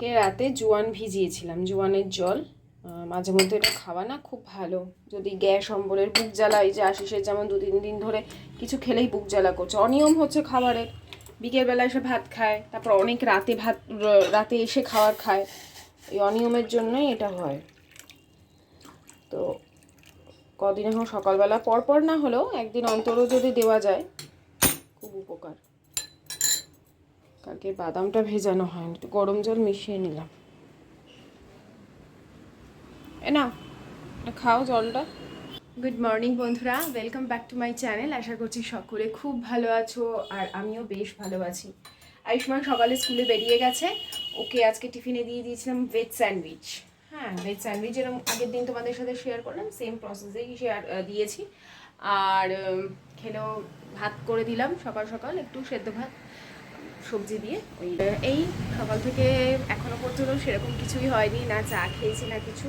কালকে রাতে জোয়ান ভিজিয়েছিলাম, জোয়ানের জল। মাঝে মধ্যে এটা খাওয়া না খুব ভালো। যদি গ্যাস, অম্বলের বুক জ্বালা, এই যে আশিসের যেমন দু তিন দিন ধরে কিছু খেলেই বুক জ্বালা করছে। অনিয়ম হচ্ছে খাবারের। বিকেলবেলা এসে ভাত খায়, তারপর অনেক রাতে ভাত রাতে এসে খাবার খায়। এই অনিয়মের জন্যই এটা হয়। তো কদিন এখন সকালবেলা পর পর না হলেও একদিন অন্তরও যদি দেওয়া যায়, খুব উপকার। কালকে বাদামটা ভেজানো হয়নি একটু গরম জল মিশিয়ে নিলাম। এ না খাও জলটা। গুড মর্নিং বন্ধুরা welcome back to my channel আশা করছি সকলে খুব ভালো আছো আর আমিও বেশ ভালো আছি। আয়ুষ্মান সকালে স্কুলে বেরিয়ে গেছে, ওকে আজকে টিফিনে দিয়ে দিয়েছিলাম ভেজ স্যান্ডউইচ হ্যাঁ ভেজ স্যান্ডউইচ এরকম আগের দিন তোমাদের সাথে শেয়ার করলাম সেম প্রসেসেই শেয়ার দিয়েছি। আর খেলেও ভাত করে দিলাম সকাল সকাল, একটু সেদ্ধ ভাত। সবজি দিয়ে। ওই, এই সকাল থেকে এখনও পর্যন্ত সেরকম কিছুই হয়নি, না চা খেয়েছি, না কিছু।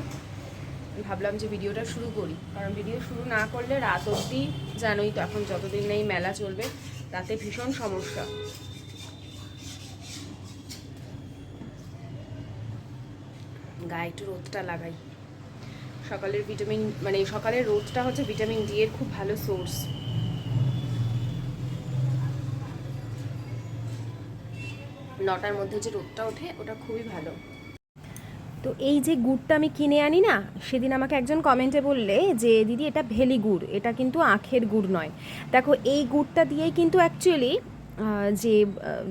ভাবলাম যে ভিডিওটা শুরু করি। কারণ ভিডিও শুরু না করলে রাত অবধি জানোই তো এখন যতদিন নেই মেলা চলবে, রাতে ভীষণ সমস্যা। গায়ে একটু রোদটা লাগাই। সকালের ভিটামিন মানে সকালের রোদটা হচ্ছে ভিটামিন ডি এর খুব ভালো সোর্স। নটার মধ্যে যে রোদটা ওঠে, ওটা খুবই ভালো। তো এই যে গুড়টা আমি কিনে আনি না, সেদিন আমাকে একজন কমেন্টে বললে যে, দিদি, এটা ভেলি গুড়, এটা কিন্তু আখের গুড় নয়। দেখো, এই গুড়টা দিয়েই কিন্তু অ্যাকচুয়ালি যে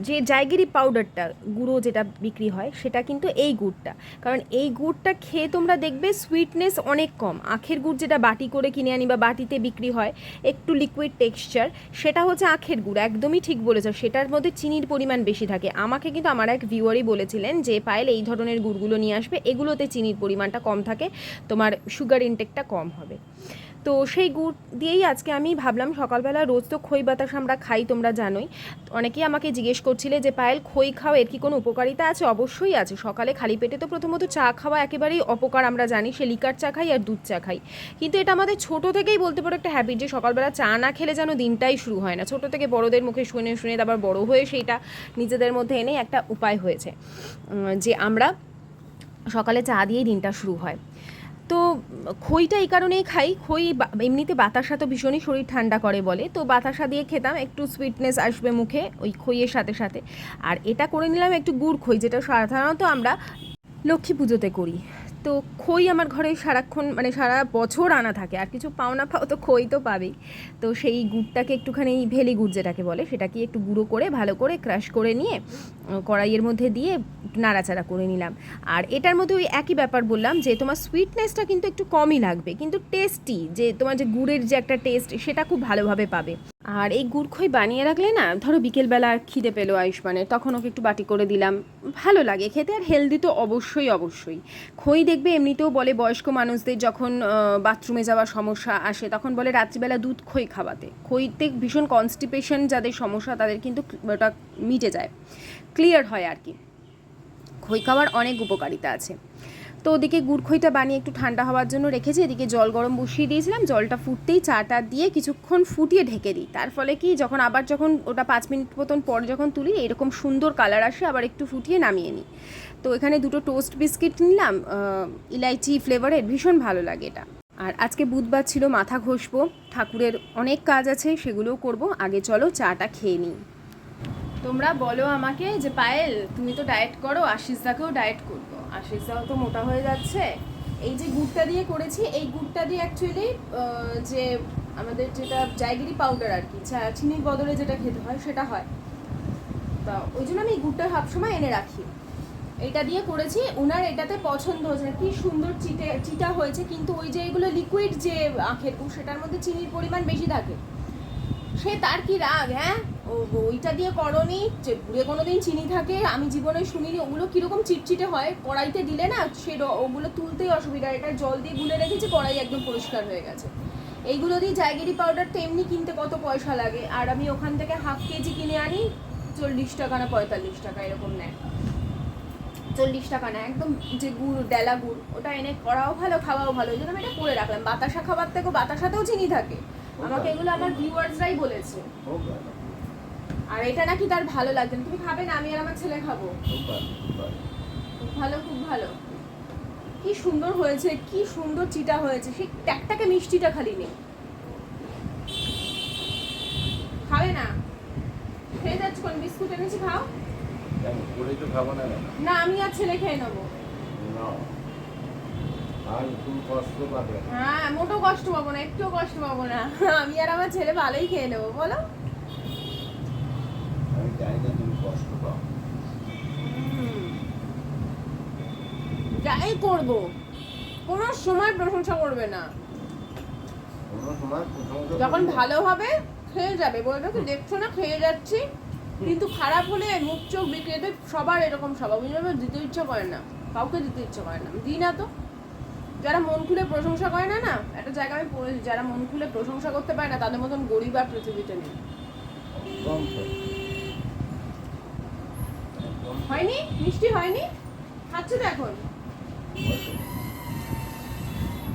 যে জায়গিরি পাউডারটা গুঁড়ো যেটা বিক্রি হয়, সেটা কিন্তু এই গুড়টা। কারণ এই গুড়টা খেয়ে তোমরা দেখবে সুইটনেস অনেক কম। আখের গুড় যেটা বাটি করে কিনে আনি বা বাটিতে বিক্রি হয়, একটু লিকুইড টেক্সচার সেটা হচ্ছে আখের গুড়। একদমই ঠিক বলেছ। সেটার মধ্যে চিনির পরিমাণ বেশি থাকে। আমাকে কিন্তু আমার এক ভিউয়ারই বলেছিলেন যে, পায়েল, এই ধরনের গুড়গুলো নিয়ে আসবে। এগুলোতে চিনির পরিমাণটা কম থাকে। তোমার সুগার ইনটেকটা কম হবে। তো সেই গুড় দিয়েই আজকে আমি ভাবলাম সকালবেলা রোজ তো খই বাতাস আমরা খাই, তোমরা জানোই। অনেকেই আমাকে জিজ্ঞেস করছিলে যে, পায়েল, খই খাও এর কি কোনো উপকারিতা আছে? অবশ্যই আছে। সকালে খালি পেটে তো প্রথমত চা খাওয়া একেবারেই অপকার আমরা জানি, সে লিকার চা খাই আর দুধ চা খাই। কিন্তু এটা আমাদের ছোট থেকেই বলতে পারো একটা হ্যাবিট যে, সকালবেলা চা না খেলে যেন দিনটাই শুরু হয় না। ছোট থেকে বড়দের মুখে শুনে শুনে তারপর বড় হয়ে সেইটা নিজেদের মধ্যে এনেই একটা উপায় হয়েছে যে আমরা সকালে চা দিয়েই দিনটা শুরু হয়। তো খইটা এই কারণেই খাই। খই এমনিতে বাতাসা তো ভীষণই শরীর ঠান্ডা করে বলে। তো বাতাসা দিয়ে খেতাম, একটু সুইটনেস আসবে মুখে ওই খইয়ের সাথে সাথে। আর এটা করে নিলাম একটু গুড় খই, যেটা সাধারণত আমরা লক্ষ্মী পুজোতে করি। তো খই আমার ঘরে সারাক্ষণ মানে সারা বছর আনা থাকে। আর কিছু পাও না পাও তো খই তো পাবেই। তো সেই গুড়টাকে একটুখানি ভেলি গুড় যেটাকে বলে, সেটাকে একটু গুঁড়ো করে, ভালো করে ক্রাশ করে নিয়ে কড়াইয়ের মধ্যে দিয়ে নাড়াচাড়া করে নিলাম। আর এটার মধ্যে ওই একই ব্যাপার বললাম যে, তোমার সুইটনেসটা কিন্তু একটু কমই লাগবে, কিন্তু টেস্টি যে তোমার যে গুড়ের যে একটা টেস্ট সেটা খুব ভালোভাবে পাবে। আর এই গুড় খই বানিয়ে রাখলে না, ধরো বিকেলবেলা খিদে পেল আয়ুষ্মানের, তখন ওকে একটু বাটি করে দিলাম। ভালো লাগে খেতে আর হেলদি তো অবশ্যই অবশ্যই। খই দেখবে এমনিতেও বলে বয়স্ক মানুষদের যখন বাথরুমে যাওয়ার সমস্যা আসে, তখন বলে রাত্রিবেলা দুধ খই খাওয়াতে। খইতে ভীষণ কনস্টিপেশন যাদের সমস্যা, তাদের কিন্তু ওটা মিটে যায়। ক্লিয়ার হয় আর কি। খই খাওয়ার অনেক উপকারিতা আছে। তো ওদিকে গুড় খইটা বানিয়ে একটু ঠান্ডা হওয়ার জন্য রেখেছি। এদিকে জল গরম বসিয়ে দিয়েছিলাম, জলটা ফুটতেই চাটা দিয়ে কিছুক্ষণ ফুটিয়ে ঢেকে দিই। তার ফলে কি যখন আবার যখন ওটা পাঁচ মিনিট মতন পর যখন তুলি, এরকম সুন্দর কালার আসে, আবার একটু ফুটিয়ে নামিয়ে নিই। তো এখানে দুটো টোস্ট বিস্কিট নিলাম ইলাইচি ফ্লেভারের ভীষণ ভালো লাগে এটা। আর আজকে বুধবার ছিল মাথা ঘষবো, ঠাকুরের অনেক কাজ আছে, সেগুলোও করব। আগে চলো চাটা খেয়ে নিই। তোমরা বলো আমাকে যে, পায়েল, তুমি তো ডায়েট করো আশিসদাকেও ডায়েট করব। আশিসদাও তো মোটা হয়ে যাচ্ছে। এই যে গুড়টা দিয়ে করেছি, এই গুড়টা দিয়ে অ্যাকচুয়ালি যে আমাদের যেটা জায়গিরি পাউডার আর কি চিনির বদলে যেটা খেতে হয়, সেটা হয়। তা ওই জন্য আমি এই গুড়টা সবসময় এনে রাখি। এটা দিয়ে করেছি ওনার এটাতে পছন্দ হয়েছে কি সুন্দর চিটে চিটা হয়েছে, কিন্তু ওই যে এগুলো লিকুইড যে আখের গুড়, সেটার মধ্যে চিনির পরিমাণ বেশি থাকে। সে তার কি রাগ হ্যাঁ? ওইটা দিয়ে করনি? যে কোনো দিন চিনি থাকে আমি জীবনে শুনিনি ওগুলো কীরকম চিটচিটে হয়? কড়াইতে দিলে না সে ওগুলো তুলতেই অসুবিধা এটা জল দিয়ে গুলে রেখেছি কড়াই একদম পরিষ্কার হয়ে গেছে। এইগুলো দিয়ে জায়গিরি পাউডার তো এমনি কিনতে কত পয়সা লাগে? আর আমি ওখান থেকে হাফ কেজি কিনে আনি চল্লিশ টাকা না পঁয়তাল্লিশ টাকা এরকম নেয়। চল্লিশ টাকা না একদম যে গুড় ডেলা গুড় ওটা এনে করাও ভালো খাওয়াও ভালো ওই জন্য আমি এটা করে রাখলাম। বাতাসা খাবার থেকে বাতাসাতেও চিনি থাকে। আমাকে এগুলো আমার ভিউয়ার্সরাই বলেছে। আর এটা নাকি তার ভালো লাগছে না। তুমি খাবে না আমি আর আমার ছেলে খাব। ভালো খুব ভালো। কি সুন্দর হয়েছে কি সুন্দর চিটা হয়েছে। সেই ট্যাকটাকে মিষ্টিটা খালি নেই খাবে না? খেয়ে যাচ্ছ কোন বিস্কুট এনেছি খাও। করে তো খাব না না আমি আর ছেলে খেয়ে নেব। হ্যাঁ মোটো কষ্ট পাবো না একটুও কষ্ট পাবো না। আমি আর আমার ছেলে ভালোই খেয়ে নেব বলো। না তুমি কষ্ট পাও? যাই করব। কোনো সময় প্রশংসা করবে না। কোনো সময় প্রথমত যখন ভালো হবে খেয়ে যাবে। বলবে কি দেখছ না খেয়ে যাচ্ছি। কিন্তু খারাপ হলে মুখ চোখ বিক্রেতে সবার এরকম স্বভাব। বুঝলে দিতে ইচ্ছা করে না। কাউকে দিতে ইচ্ছা করে না। দিই না তো। যারা মন খুলে প্রশংসা করে না না একটা জায়গায় আমি পড়েছি। যারা মন খুলে প্রশংসা করতে পারে না তাদের মতন গরিব আর পৃথিবীতে নেই। হয়নি? মিষ্টি হয়নি? খাচ্ছে তো এখন।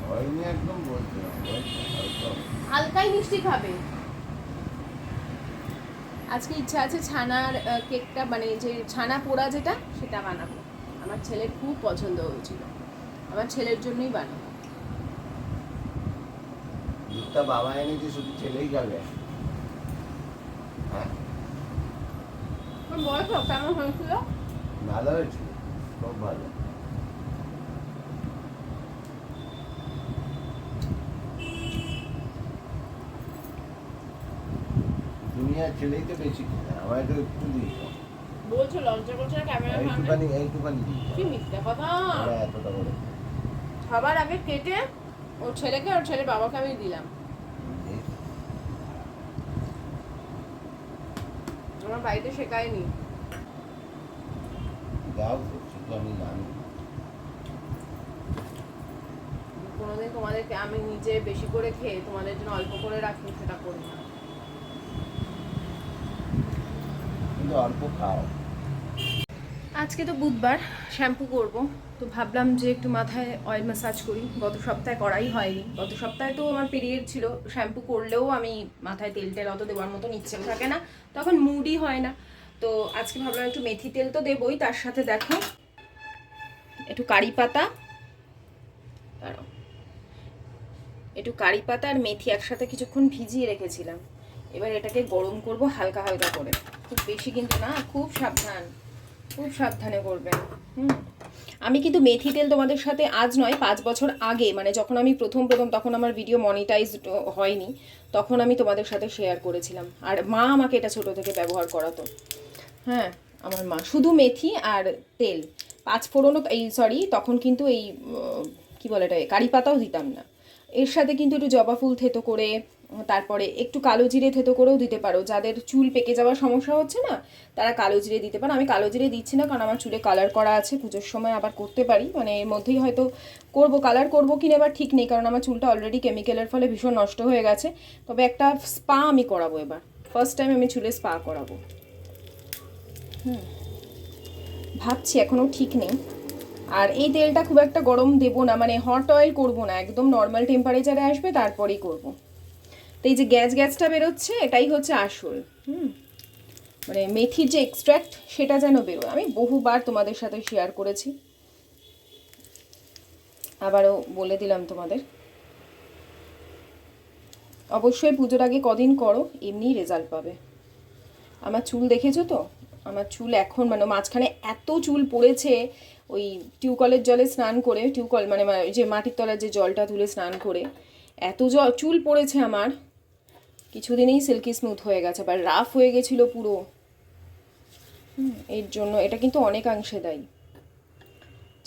হয়নি একদম বলতে। হালকাই মিষ্টি খাবে। আজকে ইচ্ছা আছে ছানার কেকটা মানে যে ছানা পোড়া যেটা সেটা বানাবো। আমার ছেলের খুব পছন্দ হয়েছিল। আমার ছেলের জন্যই বানাবো। দুধটা বাবা এনেছে শুধু ছেলেই খাবে। হ্যাঁ? বয়স কেমন হয়েছিল ভালো হয়েছে খুব ভালো। তুমি ছেলেই তো বেশি আমায় তো একটু দিই বলছো লজ্জা করছে না ক্যামেরা সামনে? এইটুখানি এইটুখানি কি মিথ্যা কথা? এতটা করে সবার আগে কেটে ওর ছেলেকে ওর ছেলে বাবাকে আমি দিলাম। আমার বাড়িতে শেখায়নি। যাও তো সেটা আমি জানি কোনোদিন তোমাদেরকে আমি নিজে বেশি করে খেয়ে তোমাদের জন্য অল্প করে রাখি সেটা করি না। কিন্তু অল্প খাও। আজকে তো বুধবার শ্যাম্পু করব। তো ভাবলাম যে একটু মাথায় অয়েল ম্যাসাজ করি। গত সপ্তাহে করাই হয়নি। গত সপ্তাহে তো আমার পিরিয়ড ছিল। শ্যাম্পু করলেও আমি মাথায় তেল টেল অত দেওয়ার মতন ইচ্ছেও থাকে না। তখন মুডই হয় না। তো আজকে ভাবলাম একটু মেথি তেল তো দেবই, তার সাথে দেখো একটু কারি পাতা। একটু কারি পাতা আর মেথি একসাথে কিছুক্ষণ ভিজিয়ে রেখেছিলাম। এবার এটাকে গরম করব হালকা হালকা করে। খুব বেশি কিন্তু না, খুব সাবধান। খুব সাবধানে করবেন। হুম। আমি কিন্তু মেথি তেল তোমাদের সাথে আজ নয়, পাঁচ বছর আগে মানে যখন আমি প্রথম প্রথম, তখন আমার ভিডিও মনিটাইজড হয়নি, তখন আমি তোমাদের সাথে শেয়ার করেছিলাম। আর মা আমাকে এটা ছোট থেকে ব্যবহার করাতো। হ্যাঁ আমার মা। শুধু মেথি আর তেল। পাঁচ ফোড়নও এই সরি তখন কিন্তু এই কি বলে এটা, কারি পাতাও দিতাম না। এর সাথে কিন্তু একটু জবা ফুল থেতো করে, তারপরে একটু কালো জিরে থেতো করেও দিতে পারো। যাদের চুল পেকে যাওয়ার সমস্যা হচ্ছে না, তারা কালো জিরে দিতে পারো। আমি কালো জিরে দিচ্ছি না, কারণ আমার চুলে কালার করা আছে, পুজোর সময় আবার করতে পারি। মানে এর মধ্যেই হয়তো করব কালার করব কিনা এবার ঠিক নেই, কারণ আমার চুলটা অলরেডি কেমিক্যালের ফলে ভীষণ নষ্ট হয়ে গেছে। তবে একটা স্পা আমি করাবো এবার। ফার্স্ট টাইম আমি চুলে স্পা করাবো। ভাবছি এখনও ঠিক নেই। আর এই তেলটা খুব একটা গরম দেবো না মানে হট অয়েল করব না, একদম নর্মাল টেম্পারেচারে আসবে, তারপরেই করব। তো এই যে গ্যাস গ্যাসটা বেরোচ্ছে, এটাই হচ্ছে আসল, হুম। মানে মেথির যে এক্সট্র্যাক্ট সেটা যেন বেরোয়। আমি বহুবার তোমাদের সাথে শেয়ার করেছি। আবারও বলে দিলাম তোমাদের। অবশ্যই পুজোর আগে কদিন করো, এমনিই রেজাল্ট পাবে। আমার চুল দেখেছ তো? আমার চুল এখন মানে মাঝখানে এত চুল পড়েছে, ওই টিউকলের জলে স্নান করে টিউকল মানে যে মাটির তলার যে জলটা তুলে স্নান করে, এত জল চুল পড়েছে আমার। কিছুদিনেই সিল্কি স্মুথ হয়ে গেছে, আবার রাফ হয়ে গেছিল পুরো। এর জন্য এটা কিন্তু অনেকাংশে দায়ী।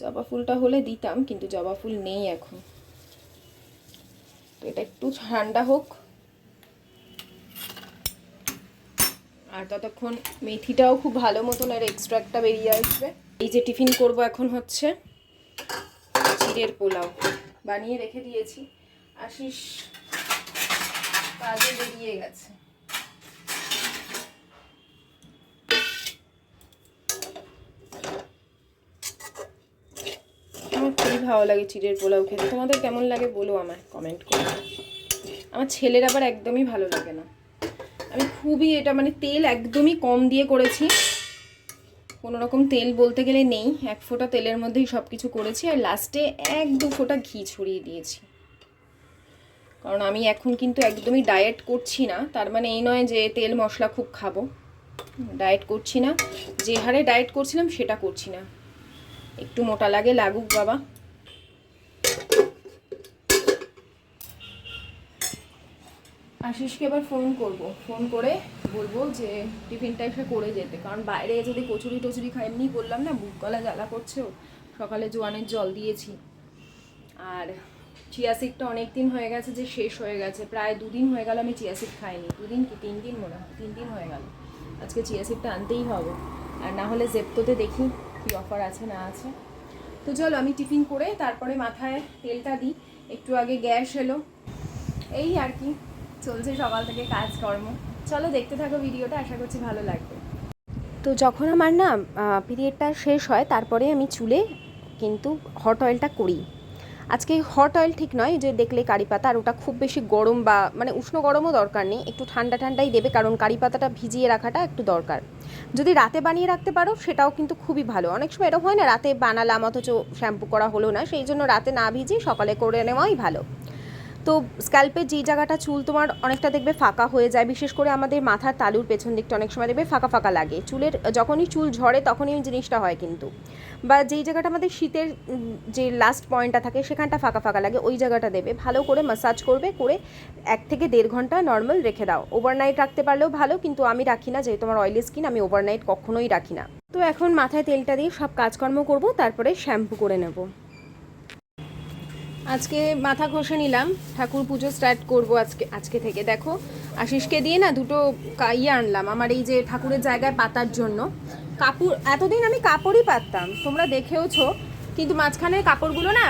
জবা ফুলটা হলে দিতাম, কিন্তু জবা ফুল নেই এখন। তো এটা একটু ঠান্ডা হোক। আর ততক্ষণ মেথিটাও খুব ভালো মতন এর এক্সট্রাক্টটা বেরিয়ে আসবে। এই যে টিফিন করব এখন হচ্ছে চিড়ের পোলাও। বানিয়ে রেখে দিয়েছি। আশিস কাজে বেরিয়ে গেছে। আমার খুবই ভালো লাগে চিড়ের পোলাও খেতে। তোমাদের কেমন লাগে বলো আমায় কমেন্ট করে। আমার ছেলের আবার একদমই ভালো লাগে না। আমি খুবই এটা মানে তেল একদমই কম দিয়ে করেছি। কোনো রকম তেল বলতে গেলে নেই, এক ফোঁটা তেলের মধ্যেই সব কিছু করেছি আর লাস্টে এক দু ফোঁটা ঘি ছড়িয়ে দিয়েছি। কারণ আমি এখন কিন্তু একদমই ডায়েট করছি না, তার মানে এই নয় যে তেল মশলা খুব খাব। ডায়েট করছি না, যে হারে ডায়েট করছিলাম সেটা করছি না। একটু মোটা লাগে লাগুক বাবা। আশিসকে এবার ফোন করব। ফোন করে বলব যে টিফিনটা এসে করে যেতে। কারণ বাইরে যদি কচুরি টচুরি খাই এমনি বললাম না, বুক গলা জ্বালা করছে সকালে জোয়ানের জল দিয়েছি। আর চিয়া সিডটা অনেক দিন হয়ে গেছে যে শেষ হয়ে গেছে। প্রায় দুদিন হয়ে গেল আমি চিয়া সিড খাইনি। দুদিন কি তিন দিন মনে হয়? তিন দিন হয়ে গেল। আজকে চিয়া সিডটা আনতেই হবে। আর না হলে জেপ্টোতে দেখি কি অফার আছে না আছে। তো চলো আমি টিফিন করে তারপরে মাথায় তেলটা দিই। একটু আগে গ্যাস এলো। এই আর কি। চলছে সকাল থেকে কাজকর্ম। চলো দেখতে থাকো ভিডিওটা, আশা করছি ভালো লাগবে। তো যখন আমার না পিরিয়ডটা শেষ হয়, তারপরে আমি চুলে কিন্তু হট অয়েলটা করি। আজকে হট অয়েল ঠিক নয়, যে দেখলে কারি পাতা, আর ওটা খুব বেশি গরম বা মানে উষ্ণ গরমও দরকার নেই, একটু ঠান্ডা ঠান্ডাই দেবে, কারণ কারি পাতাটা ভিজিয়ে রাখাটা একটু দরকার। যদি রাতে বানিয়ে রাখতে পারো, সেটাও কিন্তু খুবই ভালো। অনেক সময় এরকম হয় না, রাতে বানালাম, অথচ শ্যাম্পু করা হলো না, সেই জন্য রাতে না ভিজিয়ে সকালে করে নেওয়াই ভালো। তো স্ক্যাল্পের যেই জায়গাটা চুল তোমার অনেকটা দেখবে ফাঁকা হয়ে যায়, বিশেষ করে আমাদের মাথার তালুর পেছন দিকটা অনেক সময় দেখবে ফাঁকা ফাঁকা লাগে। চুলের, যখনই চুল ঝরে তখনই এই জিনিসটা হয় কিন্তু। বা যেই জায়গাটা আমাদের শীতের যে লাস্ট পয়েন্টটা থাকে সেখানটা ফাঁকা ফাঁকা লাগে, ওই জায়গাটা দেবে। ভালো করে মাসাজ করবে, করে এক থেকে দেড় ঘণ্টা নর্মাল রেখে দাও। ওভারনাইট রাখতে পারলেও ভালো, কিন্তু আমি রাখি না, যেহেতু আমার অয়েলি স্কিন আমি ওভারনাইট কখনোই রাখি না। তো এখন মাথায় তেলটা দিয়ে সব কাজকর্ম করব, তারপরে শ্যাম্পু করে নেব। আজকে মাথা ঘষে নিলাম, ঠাকুর পুজো স্টার্ট করব আজকে আজকে থেকে। দেখো, আশিসকে দিয়ে না দুটো ইয়ে আনলাম, আমার এই যে ঠাকুরের জায়গায় পাতার জন্য। কাপড়, এতদিন আমি কাপড়ই পাততাম, তোমরা দেখেওছো, কিন্তু মাঝখানে কাপড়গুলো না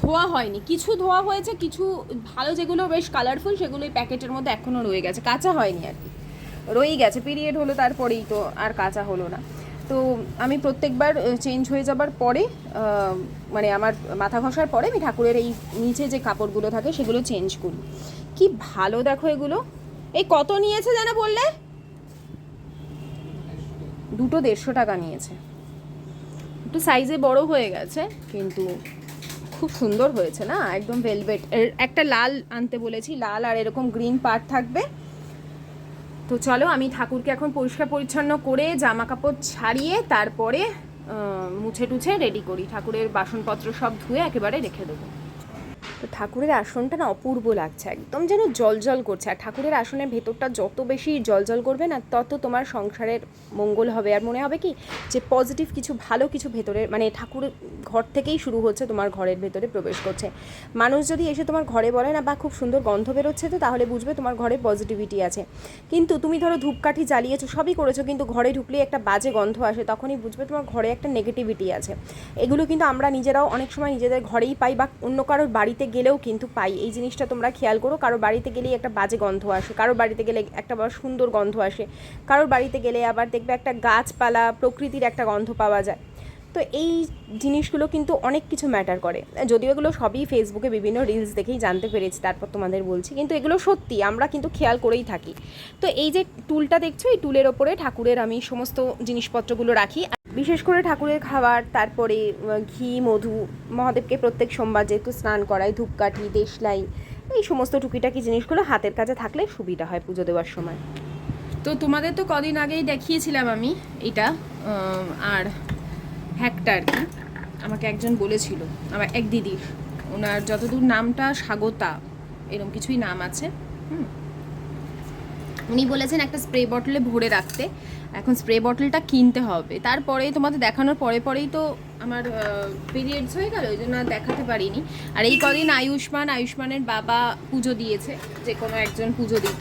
ধোয়া হয়নি। কিছু ধোয়া হয়েছে, কিছু ভালো যেগুলো বেশ কালারফুল সেগুলো এই প্যাকেটের মধ্যে এখনও রয়ে গেছে। কাঁচা হয়নি আর কি। রয়েই গেছে, পিরিয়ড হলো তারপরেই তো আর কাঁচা হলো না। তো আমি প্রত্যেকবার চেঞ্জ হয়ে যাবার পরে মানে আমার মাথা ঘষার পরে আমি ঠাকুরের এই নিচে যে কাপড়গুলো থাকে সেগুলো চেঞ্জ করি। কি ভালো দেখো এগুলো। এই কত নিয়েছে যেন বললে? দুটো দেড়শো টাকা নিয়েছে। একটু সাইজে বড় হয়ে গেছে, কিন্তু খুব সুন্দর হয়েছে না? একদম ভেলভেট একটা লাল আনতে বলেছি, লাল আর এরকম গ্রিন পার্ট থাকবে। তো চলো, আমি ঠাকুরকে এখন পরিষ্কার পরিচ্ছন্ন করে জামা কাপড় ছাড়িয়ে তারপরে মুছে টুছে রেডি করি। ঠাকুরের বাসনপত্র সব ধুয়ে একেবারে রেখে দেবো। তো ঠাকুরের আসনটা না অপূর্ব লাগছে, একদম যেন জল জল করছে। আর ঠাকুরের আসনের ভেতরটা যত বেশি জল জল করবে না, তত তোমার সংসারের মঙ্গল হবে। আর মনে হবে কি যে পজিটিভ কিছু, ভালো কিছু ভেতরে মানে ঠাকুর ঘর থেকেই শুরু হচ্ছে, তোমার ঘরের ভেতরে প্রবেশ করছে। মানুষ যদি এসে তোমার ঘরে বলে না, বা খুব সুন্দর গন্ধ বেরোচ্ছে তো, তাহলে বুঝবে তোমার ঘরে পজিটিভিটি আছে। কিন্তু তুমি ধরো ধূপকাঠি জ্বালিয়েছো, সবই করেছ, কিন্তু ঘরে ঢুকলে একটা বাজে গন্ধ আসে, তখনই বুঝবে তোমার ঘরে একটা নেগেটিভিটি আছে। এগুলো কিন্তু আমরা নিজেরাও অনেক সময় নিজেদের ঘরেই পাই বা অন্য কারোর বাড়িতে গেলেও কিন্তু পাই। এই জিনিসটা তোমরা খেয়াল করো, কারও বাড়িতে গেলেই একটা বাজে গন্ধ আসে, কারও বাড়িতে গেলে একটা আবার সুন্দর গন্ধ আসে কারোর বাড়িতে গেলে আবার দেখবে একটা গাছপালা, প্রকৃতির একটা গন্ধ পাওয়া যায়। তো এই জিনিসগুলো কিন্তু অনেক কিছু ম্যাটার করে। যদিও এগুলো সবই ফেসবুকে বিভিন্ন রিলস দেখেই জানতে পেরেছি, তারপর তোমাদের বলছি, কিন্তু এগুলো সত্যি, আমরা কিন্তু খেয়াল করেই থাকি। তো এই যে টুলটা দেখছ, এই টুলের ওপরে ঠাকুরের আমি সমস্ত জিনিসপত্রগুলো রাখি। বিশেষ করে ঠাকুরের খাবার, তারপরে ঘি, মধু, মহাদেবকে প্রত্যেক সোমবার যেহেতু স্নান করাই ধূপকাঠি, দেশলাই, এই সমস্ত টুকিটাকি জিনিসগুলো হাতের কাছে থাকলে সুবিধা হয় পুজো দেওয়ার সময়। তো তোমাদের তো কদিন আগেই দেখিয়েছিলাম আমি এটা আর হ্যাকটা আর কি। আমাকে একজন বলেছিল, আমার এক দিদির, ওনার যতদূর নামটা স্বাগতা এরকম কিছুই নাম আছে, হুম। উনি বলেছেন একটা স্প্রে বটলে ভরে রাখতে এখন স্প্রে বটলটা কিনতে হবে। তারপরে তোমাদের দেখানোর পরে পরেই তো আমার পিরিয়ডস হয়ে গেল, ওই জন্য দেখাতে পারিনি। আর এই কদিন আয়ুষ্মান, আয়ুষ্মানের বাবা পুজো দিয়েছে, যে কোনো একজন পুজো দিত।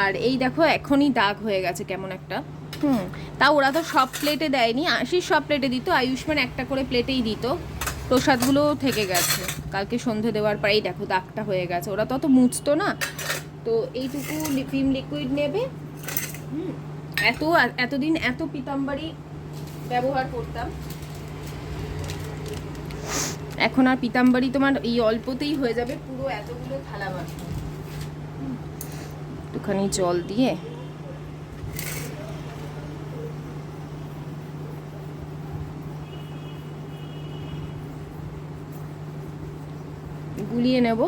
আর এই দেখো, এখনই দাগ হয়ে গেছে কেমন একটা। হুম, তা ওরা তো সব প্লেটে দেয়নি আশিস সব প্লেটে দিত, আয়ুষ্মান একটা করে প্লেটেই দিত। প্রসাদগুলো থেকে গেছে, কালকে সন্ধে দেওয়ার পরেই দেখো দাগটা হয়ে গেছে। ওরা তো অত মুছতো না। তো এইটুকু ভিম লিকুইড নেবে। হুম। এত এতদিন এত পিতাম্বারি ব্যবহার করতাম। এখন আর পিতাম্বারি তোমার এই অল্পতেই হয়ে যাবে পুরো এতগুলো থালা বাসন। একটুখানি জল দিয়ে। গুলিয়ে নেব।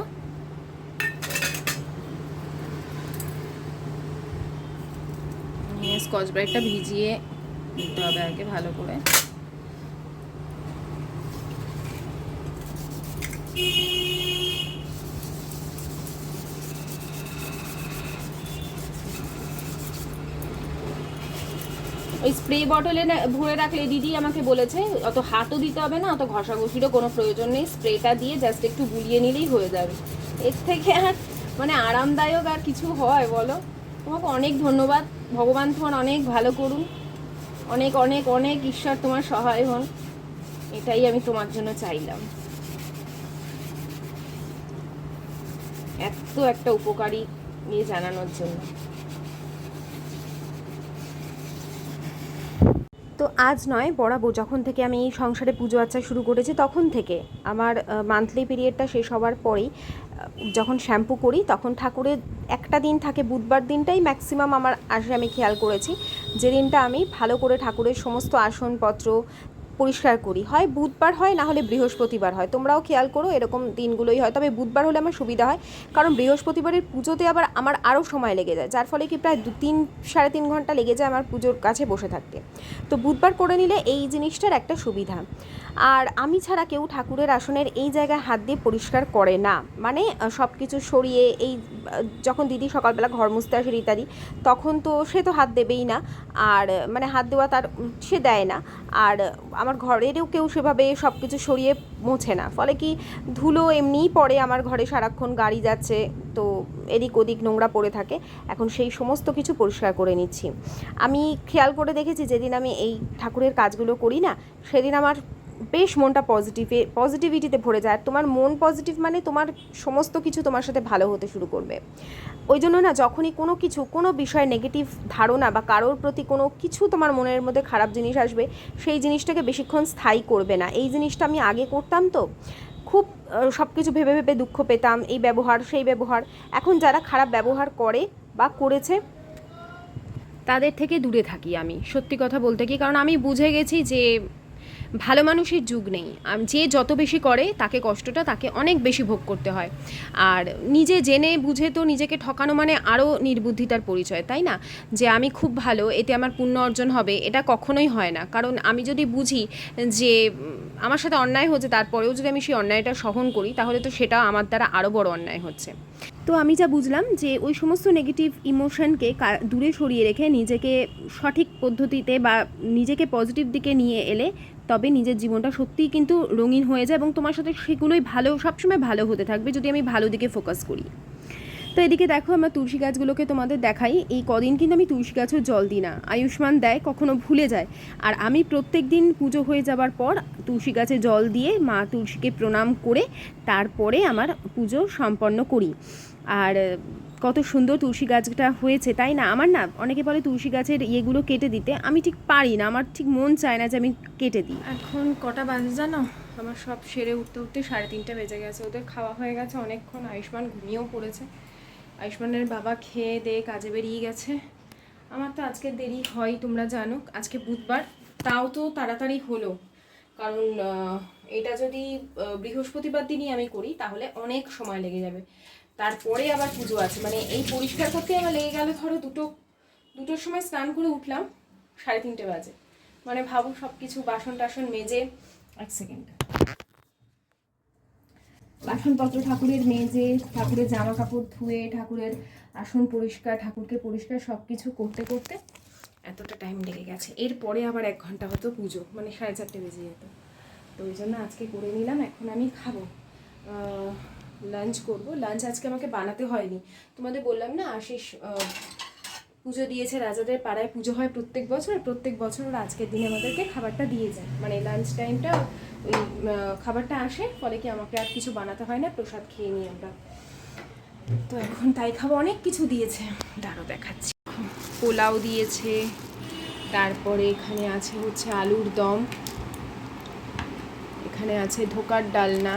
স্কচ ব্রাইটটা ভিজিয়ে দিতে হবে আগে ভালো করে। ওই স্প্রে বটলে ভরে রাখলে দিদি আমাকে বলেছে, অত হাতও দিতে হবে না, অত ঘষাঘষিরও কোনো প্রয়োজন নেই, স্প্রেটা দিয়ে জাস্ট একটু গুলিয়ে নিলেই হয়ে যাবে। এর থেকে আর মানে আরামদায়ক আর কিছু হয় বলো? তোমাকে অনেক ধন্যবাদ। ভগবান তোমার অনেক ভালো করুন। অনেক অনেক অনেক ঈশ্বর তোমার সহায় হন। এটাই আমি তোমার জন্য চাইলাম। এত একটা উপকারী নিয়ে জানানোর জন্য। তো আজ নয়, বরাবর যখন থেকে আমি সংসারে পুজো আচ্চা শুরু করেছি, তখন থেকে আমার মান্থলি পিরিয়ডটা শেষ হওয়ার পরেই যখন শ্যাম্পু করি, তখন ঠাকুরের একটা দিন থাকে, বুধবার দিনটাই ম্যাক্সিমাম আমার আসে, আমি খেয়াল করেছি। যে দিনটা আমি ভালো করে ঠাকুরের সমস্ত আসনপত্র পরিষ্কার করি। হয় বুধবার হয়, না হলে বৃহস্পতিবার হয়। তোমরাও খেয়াল করো, এরকম দিনগুলোই হয়। তবে বুধবার হলে আমার সুবিধা হয়, কারণ বৃহস্পতিবারের পুজোতে আবার আমার আরও সময় লেগে যায়। যার ফলে কি প্রায় দু, তিন, সাড়ে তিন ঘণ্টা লেগে যায় আমার পুজোর কাছে বসে থাকতে। তো বুধবার করে নিলে এই জিনিসটার একটা সুবিধা। আর আমি ছাড়া কেউ ঠাকুরের আসনের এই জায়গায় হাত দিয়ে পরিষ্কার করে না। মানে সব কিছু সরিয়ে এই যখন দিদি সকালবেলা ঘর মুছতে আসে ইত্যাদি তখন তো সে তো হাত দেবেই না। আর মানে হাত দেওয়া তার, সে দেয় না। আর আমার ঘরেরও কেউ সেভাবে সব কিছু সরিয়ে মোছে না। ফলে কি ধুলো এমনিই পড়ে, আমার ঘরে সারাক্ষণ গাড়ি যাচ্ছে, তো এদিক ওদিক নোংরা পড়ে থাকে। এখন সেই সমস্ত কিছু পরিষ্কার করে নিচ্ছি। আমি খেয়াল করে দেখেছি, যেদিন আমি এই ঠাকুরের কাজগুলো করি না, সেদিন আমার বেশ মনটা পজিটিভে পজিটিভিটিতে ভরে যায়। আর তোমার মন পজিটিভ মানে তোমার সমস্ত কিছু তোমার সাথে ভালো হতে শুরু করবে। ওই জন্য না, যখনই কোনো কিছু, কোনো বিষয়ে নেগেটিভ ধারণা বা কারোর প্রতি কোনো কিছু তোমার মনের মধ্যে খারাপ জিনিস আসবে, সেই জিনিসটাকে বেশিক্ষণ স্থায়ী করবে না। এই জিনিসটা আমি আগে করতাম তো, খুব সব কিছু ভেবে ভেবে দুঃখ পেতাম, এই ব্যবহার, সেই ব্যবহার। এখন যারা খারাপ ব্যবহার করে বা করেছে, তাদের থেকে দূরে থাকি আমি, সত্যি কথা বলতে কি? কারণ আমি বুঝে গেছি যে ভালো মানুষের যুগ নেই। যে যত বেশি করে, তাকে কষ্টটা তাকে অনেক বেশি ভোগ করতে হয়। আর নিজে জেনে বুঝে তো নিজেকে ঠকানো মানে আরও নির্বুদ্ধিতার পরিচয়, তাই না? যে আমি খুব ভালো, এতে আমার পুণ্য অর্জন হবে, এটা কখনোই হয় না। কারণ আমি যদি বুঝি যে আমার সাথে অন্যায় হচ্ছে, তারপরেও যদি আমি সেই অন্যায়টা সহন করি, তাহলে তো সেটা আমার দ্বারা আরও বড় অন্যায় হচ্ছে। তো আমি যা বুঝলাম যে, ওই সমস্ত নেগেটিভ ইমোশনকে দূরে সরিয়ে রেখে নিজেকে সঠিক পদ্ধতিতে বা নিজেকে পজিটিভ দিকে নিয়ে এলে তবে নিজের জীবনটা সত্যিই কিন্তু রঙিন হয়ে যায় এবং তোমার সাথে সেগুলোই ভালো, সবসময় ভালো হতে থাকবে যদি আমি ভালো দিকে ফোকাস করি। তো এদিকে দেখো আমার তুলসী গাছগুলোকে তোমাদের দেখাই। এই কদিন কিন্তু আমি তুলসী গাছেও জল দিই না। আয়ুষ্মান দেয়, কখনো ভুলে যায়। আর আমি প্রত্যেক দিন পুজো হয়ে যাবার পর তুলসী গাছে জল দিয়ে মা তুলসীকে প্রণাম করে তারপরে আমার পুজো সম্পন্ন করি। আর কত সুন্দর তুলসী গাছটা হয়েছে, তাই না? আমার না, অনেকে বলে তুলসী গাছের ইয়েগুলো কেটে দিতে, আমি ঠিক পারি না, আমার ঠিক মন চায় না যে আমি কেটে দিই। এখন কটা বাজে জানো? আমার সব সেরে উঠতে উঠতে সাড়ে তিনটে বেজে গেছে, ওদের খাওয়া হয়ে গেছে অনেকক্ষণ, আয়ুষ্মান ঘুমিয়েও পড়েছে। আয়ুষ্মানের বাবা খেয়ে দিয়ে কাজে বেরিয়ে গেছে। আমার তো আজকে দেরি হয়, তোমরা জানো, আজকে বুধবার, তাও তো তাড়াতাড়ি হলো। কারণ এটা যদি বৃহস্পতিবার দিনই আমি করি, তাহলে অনেক সময় লেগে যাবে। তারপরে আবার পুজো আছে। মানে এই পরিষ্কার করতে আমার লেগে গেল ধরো দুটো, দুটোর সময় স্নান করে উঠলাম সাড়ে তিনটে বাজে। মানে ভাবো সব কিছু বাসন টাসন মেজে, এক সেকেন্ড বাসনপত্র ঠাকুরের মেজে, ঠাকুরের জামা কাপড় ধুয়ে, ঠাকুরের আসন পরিষ্কার, ঠাকুরকে পরিষ্কার সব কিছু করতে করতে এতটা টাইম লেগে গেছে। এরপরে আবার এক ঘণ্টা হতো পুজো মানে সাড়ে চারটে বেজে যেত। তো ওই জন্য আজকে করে নিলাম, এখন আমি খাব। লাঞ্চ করব। লাঞ্চ আজকে আমাকে বানাতে হয়নি। তোমাদের বললাম না, আশিস পুজো দিয়েছে রাজাদের পাড়ায়। পুজো হয় প্রত্যেক বছর প্রত্যেক বছর ওরা আজকের দিনে আমাদেরকে খাবারটা দিয়ে যায়। মানে লাঞ্চ টাইমটা ওই খাবারটা আসে, ফলে কি আমাকে আর কিছু বানাতে হয় না, প্রসাদ খেয়ে নিই আমরা। তো এখন তাই খাব, অনেক কিছু দিয়েছে। দাঁড়ো দেখাচ্ছি। পোলাও দিয়েছে, তারপরে এখানে আছে হচ্ছে আলুর দম। এখানে আছে ধোকার ডালনা।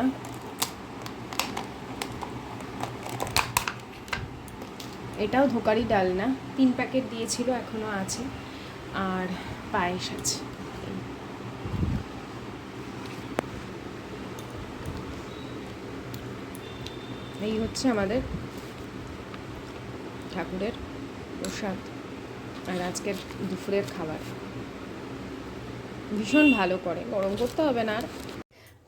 এটাও ধোকারি ডাল না। তিন প্যাকেট দিয়েছিল, এখনও আছে। আর পায়েস আছে। এই হচ্ছে আমাদের ঠাকুরের প্রসাদ আর আজকের দুপুরের খাবার। ভীষণ ভালো করে, গরম করতে হবে না আর।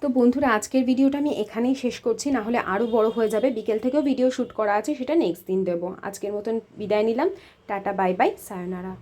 তো বন্ধুরা, আজকের ভিডিওটা আমি এখানেই শেষ করছি। না হলে আরও বড় হয়ে যাবে। বিকেল থেকেও ভিডিও শ্যুট করা আছে, সেটা নেক্সট দিন দেবো। আজকের মতন বিদায় নিলাম। Tata, bye bye. সায়নারা।